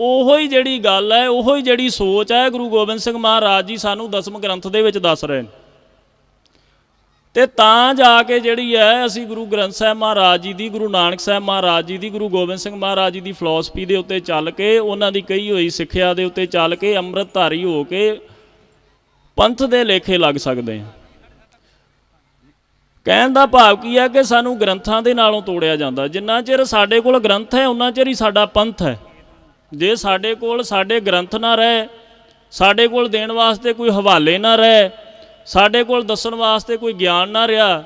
Speaker 1: ਉਹੋ ਹੀ ਜਿਹੜੀ ਗੱਲ ਹੈ, ਉਹੋ ਹੀ ਜਿਹੜੀ ਸੋਚ ਹੈ, ਗੁਰੂ ਗੋਬਿੰਦ ਸਿੰਘ ਮਹਾਰਾਜ ਜੀ ਸਾਨੂੰ ਦਸਮ ਗ੍ਰੰਥ ਦੇ ਵਿੱਚ ਦੱਸ ਰਹੇ ਨੇ। ਤੇ ਤਾਂ ਜਾ ਕੇ ਜਿਹੜੀ ਹੈ, ਅਸੀਂ ਗੁਰੂ ਗ੍ਰੰਥ ਸਾਹਿਬ ਮਹਾਰਾਜ ਜੀ ਦੀ, ਗੁਰੂ ਨਾਨਕ ਸਾਹਿਬ ਮਹਾਰਾਜ ਜੀ ਦੀ, ਗੁਰੂ ਗੋਬਿੰਦ ਸਿੰਘ ਮਹਾਰਾਜ ਜੀ ਦੀ ਫਿਲਾਸਫੀ ਦੇ ਉੱਤੇ ਚੱਲ ਕੇ, ਉਹਨਾਂ ਦੀ ਕਹੀ ਹੋਈ ਸਿੱਖਿਆ ਦੇ ਉੱਤੇ ਚੱਲ ਕੇ, ਅੰਮ੍ਰਿਤਧਾਰੀ ਹੋ ਕੇ ਪੰਥ ਦੇ ਲੇਖੇ ਲੱਗ ਸਕਦੇ ਹਾਂ। ਕਹਿਣ ਦਾ ਭਾਵ ਕੀ ਹੈ ਕਿ ਸਾਨੂੰ ਗ੍ਰੰਥਾਂ ਦੇ ਨਾਲੋਂ ਤੋੜਿਆ ਜਾਂਦਾ। ਜਿੰਨਾ ਚਿਰ ਸਾਡੇ ਕੋਲ ਗ੍ਰੰਥ ਹੈ ਉਹਨਾਂ ਚਿਰ ਹੀ ਸਾਡਾ ਪੰਥ ਹੈ। ਜੇ ਸਾਡੇ ਕੋਲ ਸਾਡੇ ਗ੍ਰੰਥ ਨਾ ਰਹੇ, ਸਾਡੇ ਕੋਲ ਦੇਣ ਵਾਸਤੇ ਕੋਈ ਹਵਾਲੇ ਨਾ ਰਹੇ, ਸਾਡੇ ਕੋਲ ਦੱਸਣ ਵਾਸਤੇ ਕੋਈ ਗਿਆਨ ਨਾ ਰਿਹਾ,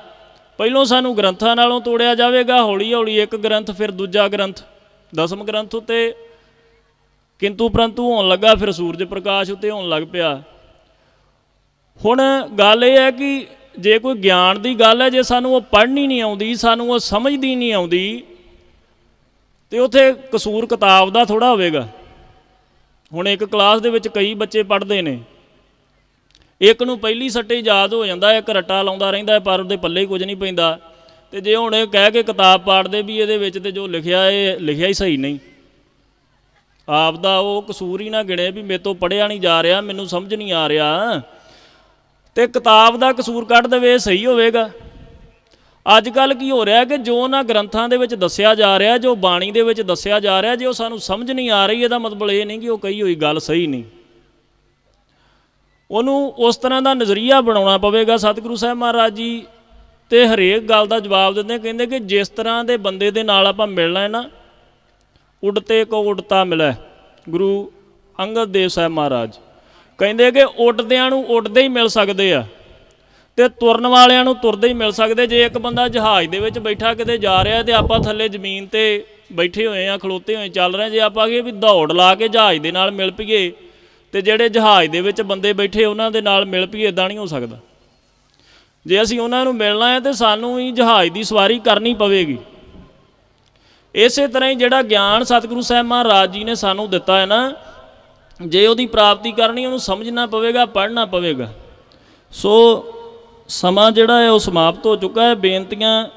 Speaker 1: ਪਹਿਲੋਂ ਸਾਨੂੰ ਗ੍ਰੰਥਾਂ ਨਾਲੋਂ ਤੋੜਿਆ ਜਾਵੇਗਾ, ਹੌਲੀ ਹੌਲੀ ਇੱਕ ਗ੍ਰੰਥ, ਫਿਰ ਦੂਜਾ ਗ੍ਰੰਥ, ਦਸਮ ਗ੍ਰੰਥ ਉਤੇ ਕਿੰਤੂ ਪਰੰਤੂ ਹੋਣ ਲੱਗਾ, ਫਿਰ ਸੂਰਜ ਪ੍ਰਕਾਸ਼ ਉਤੇ ਹੋਣ ਲੱਗ ਪਿਆ। ਹੁਣ ਗੱਲ ਇਹ ਹੈ ਕਿ ਜੇ ਕੋਈ ਗਿਆਨ ਦੀ ਗੱਲ ਹੈ, ਜੇ ਸਾਨੂੰ ਉਹ ਪੜ੍ਹਨੀ ਨਹੀਂ ਆਉਂਦੀ, ਸਾਨੂੰ ਉਹ ਸਮਝਦੀ ਨਹੀਂ ਆਉਂਦੀ ਤੇ ਉਥੇ ਕਸੂਰ ਕਿਤਾਬ ਦਾ ਥੋੜਾ ਹੋਵੇਗਾ। ਹੁਣ ਇੱਕ ਕਲਾਸ ਦੇ ਵਿੱਚ ਕਈ ਬੱਚੇ ਪੜ੍ਹਦੇ ਨੇ। ਇੱਕ ਨੂੰ ਪਹਿਲੀ ਸੱਟੇ ਯਾਦ ਹੋ ਜਾਂਦਾ, ਇੱਕ ਰੱਟਾ ਲਾਉਂਦਾ ਰਹਿੰਦਾ ਪਰ ਉਹਦੇ ਪੱਲੇ ਹੀ ਕੁਝ ਨਹੀਂ ਪੈਂਦਾ। ਤੇ ਜੇ ਹੁਣ ਇਹ ਕਹਿ ਕੇ ਕਿਤਾਬ ਪਾੜਦੇ ਵੀ ਇਹਦੇ ਵਿੱਚ ਤੇ ਜੋ ਲਿਖਿਆ ਇਹ, ਲਿਖਿਆ ਹੀ ਸਹੀ ਨਹੀਂ। ਆਪ ਦਾ ਉਹ ਕਸੂਰ ਹੀ ਨਾ ਗਿਣੇ ਵੀ ਮੇਰੇ ਤੋਂ ਪੜਿਆ ਨਹੀਂ ਜਾ ਰਿਹਾ, ਮੈਨੂੰ ਸਮਝ ਨਹੀਂ ਆ ਰਿਹਾ। ਤੇ ਕਿਤਾਬ ਦਾ ਕਸੂਰ ਕੱਢ ਦੇਵੇ, ਇਹ ਸਹੀ ਹੋਵੇਗਾ। ਅੱਜ ਕੱਲ ਕੀ ਹੋ ਰਿਹਾ ਕਿ ਜੋ ਉਹਨਾਂ ਗ੍ਰੰਥਾਂ ਦੇ ਵਿੱਚ ਦੱਸਿਆ ਜਾ ਰਿਹਾ ਜੋ ਬਾਣੀ ਦੇ ਵਿੱਚ ਦੱਸਿਆ ਜਾ ਰਿਹਾ ਜੇ ਉਹ ਸਾਨੂੰ ਸਮਝ ਨਹੀਂ ਆ ਰਹੀ, ਇਹਦਾ ਮਤਲਬ ਇਹ ਨਹੀਂ ਕਿ ਉਹ ਕਹੀ ਹੋਈ ਗੱਲ ਸਹੀ ਨਹੀਂ। ਉਹਨੂੰ ਉਸ ਤਰ੍ਹਾਂ ਦਾ ਨਜ਼ਰੀਆ ਬਣਾਉਣਾ ਪਵੇਗਾ। ਸਤਿਗੁਰੂ ਸਾਹਿਬ ਮਹਾਰਾਜ ਜੀ ਤੇ ਹਰੇਕ ਗੱਲ ਦਾ ਜਵਾਬ ਦਿੰਦੇ ਕਹਿੰਦੇ ਕਿ ਜਿਸ ਤਰ੍ਹਾਂ ਦੇ ਬੰਦੇ ਦੇ ਨਾਲ ਆਪਾਂ ਮਿਲਣਾ ਹੈ ਨਾ, ਉਡਤੇ ਕੋ ਉਡਤਾ ਮਿਲੈ, ਗੁਰੂ ਅੰਗਦ ਦੇਵ ਸਾਹਿਬ ਮਹਾਰਾਜ। ਕਹਿੰਦੇ ਕਿ ਉੱਡਦਿਆਂ ਨੂੰ ਉੱਡਦੇ ਹੀ ਮਿਲ ਸਕਦੇ ਆ। ਤੇ ਤੁਰਨ ਵਾਲਿਆਂ ਨੂੰ ਤੁਰਦੇ ਹੀ ਮਿਲ ਸਕਦੇ। ਜੇ ਇੱਕ ਬੰਦਾ ਜਹਾਜ਼ ਦੇ ਵਿੱਚ ਬੈਠਾ ਕਿਤੇ ਜਾ ਰਿਹਾ ਤੇ ਆਪਾਂ ਥੱਲੇ ਜ਼ਮੀਨ ਤੇ ਬੈਠੇ ਹੋਏ ਆ ਖਲੋਤੇ ਹੋਏ ਚੱਲ ਰਹੇ ਜੇ ਆਪਾਂ ਕਹੀਏ ਵੀ ਦੌੜ ਲਾ ਕੇ ਜਹਾਜ਼ ਦੇ ਨਾਲ ਮਿਲ ਪਈਏ ਤੇ ਜਿਹੜੇ ਜਹਾਜ਼ ਦੇ ਵਿੱਚ ਬੰਦੇ ਬੈਠੇ ਉਹਨਾਂ ਦੇ ਨਾਲ ਮਿਲ ਪਈਏ ਇਦਾਂ ਨਹੀਂ ਹੋ ਸਕਦਾ। ਜੇ ਅਸੀਂ ਉਹਨਾਂ ਨੂੰ ਮਿਲਣਾ ਹੈ ਤੇ ਸਾਨੂੰ ਹੀ ਜਹਾਜ਼ ਦੀ ਸਵਾਰੀ ਕਰਨੀ ਪਵੇਗੀ। ਇਸੇ ਤਰ੍ਹਾਂ ਹੀ ਜਿਹੜਾ ਗਿਆਨ ਸਤਿਗੁਰੂ ਸਾਹਿਬ ਮਹਾਰਾਜ ਜੀ ਨੇ ਸਾਨੂੰ ਦਿੱਤਾ ਹੈ ਨਾ, ਜੇ ਉਹਦੀ ਪ੍ਰਾਪਤੀ ਕਰਨੀ ਉਹਨੂੰ ਸਮਝਣਾ ਪਵੇਗਾ, ਪੜ੍ਹਨਾ ਪਵੇਗਾ। ਸੋ ਸਮਾਂ ਜਿਹੜਾ ਹੈ ਉਹ ਸਮਾਪਤ ਹੋ ਚੁੱਕਾ ਹੈ। ਬੇਨਤੀਆਂ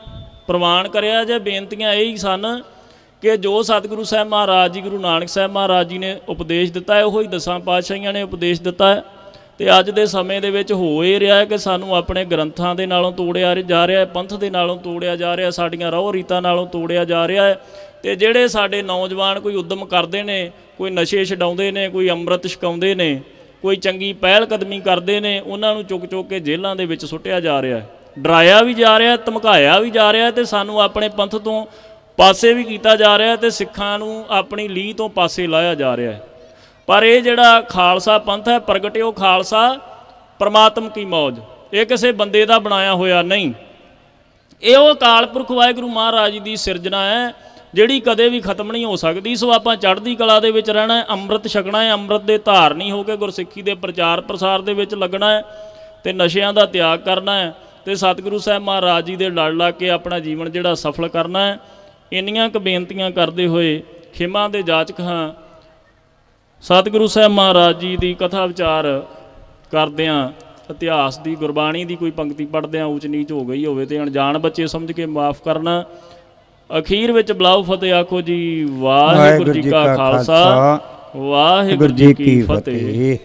Speaker 1: ਪ੍ਰਵਾਨ ਕਰਿਆ ਜੇ ਬੇਨਤੀਆਂ ਇਹ ਹੀ ਸਨ ਕਿ ਜੋ ਸਤਿਗੁਰੂ ਸਾਹਿਬ ਮਹਾਰਾਜ ਜੀ, ਗੁਰੂ ਨਾਨਕ ਸਾਹਿਬ ਮਹਾਰਾਜ ਜੀ ਨੇ ਉਪਦੇਸ਼ ਦਿੱਤਾ ਹੈ, ਉਹੀ ਦਸਾਂ ਪਾਤਸ਼ਾਹੀਆਂ ਨੇ ਉਪਦੇਸ਼ ਦਿੱਤਾ ਹੈ। ਤੇ ਅੱਜ ਦੇ ਸਮੇਂ ਦੇ ਵਿੱਚ ਹੋ ਇਹ ਰਿਹਾ ਹੈ ਕਿ ਸਾਨੂੰ ਆਪਣੇ ਗ੍ਰੰਥਾਂ ਦੇ ਨਾਲੋਂ ਤੋੜਿਆ ਜਾ ਰਿਹਾ ਹੈ, ਪੰਥ ਦੇ ਨਾਲੋਂ ਤੋੜਿਆ ਜਾ ਰਿਹਾ ਸਾਡੀਆਂ ਰਹੁ ਰੀਤਾਂ ਨਾਲੋਂ ਤੋੜਿਆ ਜਾ ਰਿਹਾ ਹੈ। ਤੇ ਜਿਹੜੇ ਸਾਡੇ ਨੌਜਵਾਨ ਕੋਈ ਉਦਮ ਕਰਦੇ ਨੇ, ਕੋਈ ਨਸ਼ੇ ਛਡਾਉਂਦੇ ਨੇ, ਕੋਈ ਅੰਮ੍ਰਿਤ ਛਕਾਉਂਦੇ ਨੇ ਕੋਈ ਚੰਗੀ ਪਹਿਲ ਕਦਮੀ ਕਰਦੇ ਨੇ, ਉਹਨਾਂ ਨੂੰ ਚੁੱਕ ਚੁੱਕ ਕੇ ਜੇਲ੍ਹਾਂ ਦੇ ਵਿੱਚ ਸੁੱਟਿਆ ਜਾ ਰਿਹਾ ਹੈ। ਡਰਾਇਆ ਵੀ ਜਾ ਰਿਹਾ, ਧਮਕਾਇਆ ਵੀ ਜਾ ਰਿਹਾ ਹੈ ਤੇ ਸਾਨੂੰ ਆਪਣੇ ਪੰਥ ਤੋਂ ਪਾਸੇ ਵੀ ਕੀਤਾ ਜਾ ਰਿਹਾ ਹੈ ਤੇ ਸਿੱਖਾਂ ਨੂੰ ਆਪਣੀ ਲੀਹ ਤੋਂ ਪਾਸੇ ਲਾਇਆ ਜਾ ਰਿਹਾ ਹੈ। ਪਰ ਇਹ ਜਿਹੜਾ ਖਾਲਸਾ ਪੰਥ ਹੈ ਪ੍ਰਗਟਿਓ ਖਾਲਸਾ, ਪਰਮਾਤਮ ਕੀ ਮੌਜ। ਇਹ ਕਿਸੇ ਬੰਦੇ ਦਾ ਬਣਾਇਆ ਹੋਇਆ ਨਹੀਂ। ਇਹ ਉਹ ਅਕਾਲ ਪੁਰਖ ਵਾਹਿਗੁਰੂ ਮਹਾਰਾਜ ਜੀ ਦੀ ਸਿਰਜਣਾ ਹੈ ਜਿਹੜੀ ਕਦੇ ਵੀ ਖਤਮ ਨਹੀਂ ਹੋ ਸਕਦੀ, ਸੋ ਆਪਾਂ ਚੜ੍ਹਦੀ ਕਲਾ ਦੇ ਵਿੱਚ ਰਹਿਣਾ ਹੈ, ਅੰਮ੍ਰਿਤ ਛਕਣਾ ਹੈ, ਅੰਮ੍ਰਿਤ ਦੇ ਧਾਰਨੀ ਹੋ ਕੇ ਗੁਰਸਿੱਖੀ ਦੇ ਪ੍ਰਚਾਰ ਪ੍ਰਸਾਰ ਦੇ ਵਿੱਚ ਲੱਗਣਾ ਹੈ, ਤੇ ਨਸ਼ਿਆਂ ਦਾ ਤਿਆਗ ਕਰਨਾ ਹੈ, ਤੇ ਸਤਿਗੁਰੂ ਸਾਹਿਬ ਮਹਾਰਾਜ ਜੀ ਦੇ ਲੜ ਲਾ ਕੇ ਆਪਣਾ ਜੀਵਨ ਜਿਹੜਾ ਸਫਲ ਕਰਨਾ ਹੈ, ਇੰਨੀਆਂ ਕੁ ਬੇਨਤੀਆਂ ਕਰਦੇ ਹੋਏ ਖਿਮਾ ਦੇ ਜਾਚਕ ਹਾਂ, ਸਤਿਗੁਰੂ ਸਾਹਿਬ ਮਹਾਰਾਜ ਜੀ ਦੀ ਕਥਾ ਵਿਚਾਰ ਕਰਦਿਆਂ ਇਤਿਹਾਸ ਦੀ ਗੁਰਬਾਣੀ ਦੀ ਕੋਈ ਪੰਕਤੀ ਪੜ੍ਹਦਿਆਂ ਉੱਚ ਨੀਚ ਹੋ ਗਈ ਹੋਵੇ ਤੇ ਅਣਜਾਣ ਬੱਚੇ ਸਮਝ ਕੇ ਮਾਫ ਕਰਨਾ ਅਖੀਰ ਵਿੱਚ ਬਲਾਉ ਫਤਿਹ ਆਖੋ ਜੀ। ਵਾਹਿਗੁਰੂ ਜੀ ਕਾ ਖਾਲਸਾ। ਵਾਹਿਗੁਰੂ ਜੀ ਕੀ ਫਤਿਹ।